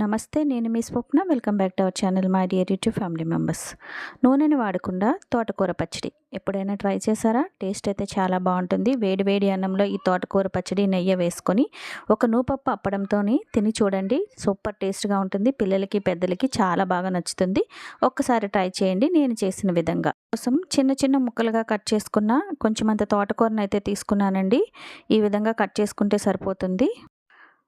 నమస్తే నేను మీ Swapna. Welcome back to our channel my dear YouTube family members. నూనెని వాడకుండా తోటకూర పచ్చడి. ఎప్పుడైనా ట్రై చేశారా? టేస్ట్ అయితే చాలా బాగుంటుంది. వేడి వేడి అన్నంలో ఈ తోటకూర పచ్చడి నెయ్యి వేసుకొని ఒక నూపప్పు అప్పడంతో తిని చూడండి. సూపర్ టేస్ట్గా ఉంటుంది. పిల్లలకి పెద్దలకి చాలా బాగా నచ్చుతుంది. ఒక్కసారి ట్రై చేయండి. నేను చేసిన విధంగా. కోసం చిన్న చిన్న ముక్కలుగా కట్ చేసుకున్న కొంచెం అంత తోటకూరను అయితే తీసుకున్నానండి. ఈ విధంగా కట్ చేసుకుంటే సరిపోతుంది.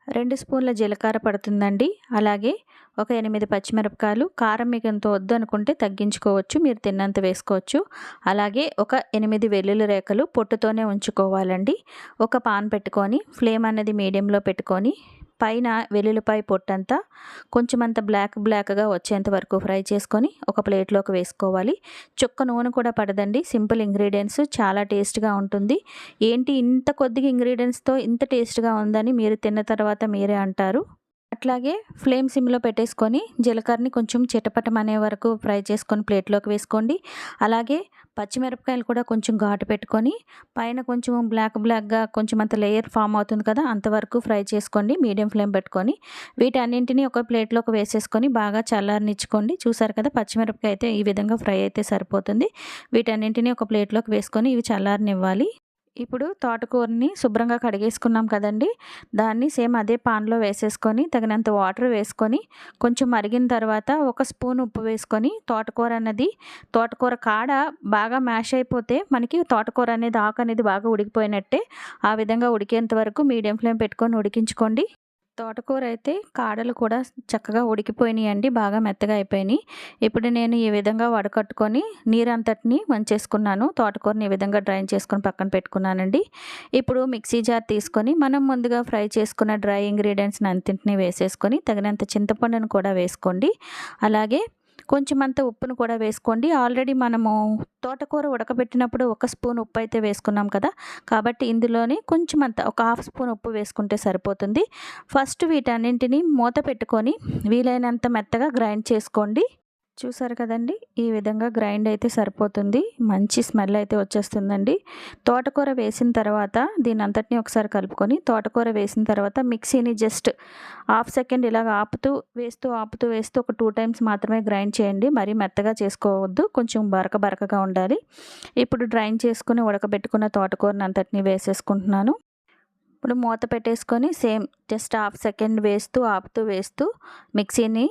రెండు స్పూన్ల జీలకర్ర పడుతుందండి. అలాగే ఒక ఎనిమిది పచ్చిమిరపకాయలు కారం మీకు ఎంత వద్దు అనుకుంటే తగ్గించుకోవచ్చు. మీరు తిన్నంత వేసుకోవచ్చు. అలాగే ఒక ఎనిమిది వెల్లుల్లి రేఖలు పొట్టుతోనే ఉంచుకోవాలండి. ఒక పాన్ పెట్టుకొని ఫ్లేమ్ అనేది మీడియంలో పెట్టుకొని పైన వెల్లుల్లిపాయ పొట్టంతా కొంచెం అంత బ్లాక్ బ్లాక్గా వచ్చేంత వరకు ఫ్రై చేసుకొని ఒక ప్లేట్లోకి వేసుకోవాలి. చుక్క నూనె కూడా పడదండి. సింపుల్ ఇంగ్రీడియంట్స్ చాలా టేస్ట్గా ఉంటుంది. ఏంటి ఇంత కొద్దిగా ఇంగ్రీడియంట్స్తో ఇంత టేస్ట్గా ఉందని మీరు తిన్న తర్వాత మీరే అంటారు? అట్లాగే ఫ్లేమ్ సిమ్లో పెట్టేసుకొని జీలకర్రని కొంచెం చిటపటం అనే వరకు ఫ్రై చేసుకొని ప్లేట్లోకి వేసుకోండి. అలాగే పచ్చిమిరపకాయలు కూడా కొంచెం ఘాటు పెట్టుకొని పైన కొంచెం బ్లాక్ బ్లాక్గా కొంచెం అంత లేయర్ ఫామ్ అవుతుంది కదా అంతవరకు ఫ్రై చేసుకోండి. మీడియం ఫ్లేమ్ పెట్టుకొని వీటన్నింటినీ ఒక ప్లేట్లోకి వేసేసుకొని బాగా చల్లారనిచ్చుకోండి. చూసారు కదా పచ్చిమిరపకాయ అయితే ఈ విధంగా ఫ్రై అయితే సరిపోతుంది. వీటన్నింటినీ ఒక ప్లేట్లోకి వేసుకొని ఇవి చల్లారనివ్వాలి. ఇప్పుడు తోటకూరని శుభ్రంగా కడిగేసుకున్నాం కదండి. దాన్ని సేమ్ అదే పాన్లో వేసేసుకొని తగినంత వాటర్ వేసుకొని కొంచెం మరిగిన తర్వాత ఒక స్పూన్ ఉప్పు వేసుకొని తోటకూర అన్నది తోటకూర కాడ బాగా మ్యాష్ అయిపోతే మనకి తోటకూర అనేది ఆకు అనేది బాగా ఉడికిపోయినట్టే. ఆ విధంగా ఉడికేంత వరకు మీడియం ఫ్లేమ్ పెట్టుకొని ఉడికించుకోండి. తోటకూర అయితే కాడలు కూడా చక్కగా ఉడికిపోయినాయి అండి బాగా మెత్తగా అయిపోయినాయి. ఇప్పుడు నేను ఈ విధంగా వడకట్టుకొని నీరంతటిని వంచేసుకున్నాను. తోటకూరని ఈ విధంగా డ్రైన్ చేసుకొని పక్కన పెట్టుకున్నానండి. ఇప్పుడు మిక్సీ జార్ తీసుకొని మనం ముందుగా ఫ్రై చేసుకున్న డ్రై ఇంగ్రీడియంట్స్ని అంతింటిని వేసేసుకొని తగినంత చింతపండును కూడా వేసుకోండి. అలాగే కొంచెం అంత ఉప్పును కూడా వేసుకోండి. ఆల్రెడీ మనము తోటకూర ఉడకబెట్టినప్పుడు ఒక స్పూన్ ఉప్పు అయితే వేసుకున్నాం కదా. కాబట్టి ఇందులోనే కొంచెం అంత ఒక హాఫ్ స్పూన్ ఉప్పు వేసుకుంటే సరిపోతుంది. ఫస్ట్ వీటన్నింటినీ మూత పెట్టుకొని వీలైనంత మెత్తగా గ్రైండ్ చేసుకోండి. చూసారు కదండి? ఈ విధంగా గ్రైండ్ అయితే సరిపోతుంది. మంచి స్మెల్ అయితే వచ్చేస్తుందండి. తోటకూర వేసిన తర్వాత దీని అంతటిని ఒకసారి కలుపుకొని తోటకూర వేసిన తర్వాత మిక్సీని జస్ట్ హాఫ్ సెకండ్ ఇలాగ ఆపుతూ వేస్తూ ఆపుతూ వేస్తూ ఒక టూ టైమ్స్ మాత్రమే గ్రైండ్ చేయండి. మరీ మెత్తగా చేసుకోవద్దు. కొంచెం బరక బరకగా ఉండాలి. ఇప్పుడు డ్రైన్ చేసుకుని ఉడకబెట్టుకున్న తోటకూరని అంతటిని వేసేసుకుంటున్నాను. ఇప్పుడు మూత పెట్టేసుకొని సేమ్ జస్ట్ హాఫ్ సెకండ్ వేస్తూ ఆపుతూ వేస్తూ మిక్సీని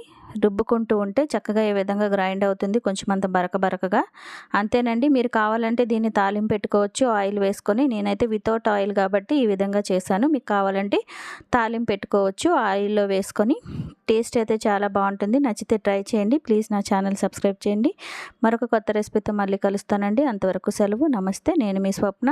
రుబ్బుకుంటూ ఉంటే చక్కగా ఈ విధంగా గ్రైండ్ అవుతుంది కొంచెం అంత బరక బరకగా. అంతేనండి మీరు కావాలంటే దీన్ని తాలింపు పెట్టుకోవచ్చు ఆయిల్ వేసుకొని. నేనైతే వితౌట్ ఆయిల్ కాబట్టి ఈ విధంగా చేశాను. మీకు కావాలంటే తాలింపు పెట్టుకోవచ్చు ఆయిల్లో వేసుకొని. టేస్ట్ అయితే చాలా బాగుంటుంది. నచ్చితే ట్రై చేయండి. ప్లీజ్ నా ఛానల్ సబ్స్క్రైబ్ చేయండి. మరొక కొత్త రెసిపీతో మళ్ళీ కలుస్తానండి. అంతవరకు సెలవు. నమస్తే. నేను మీ స్వప్న.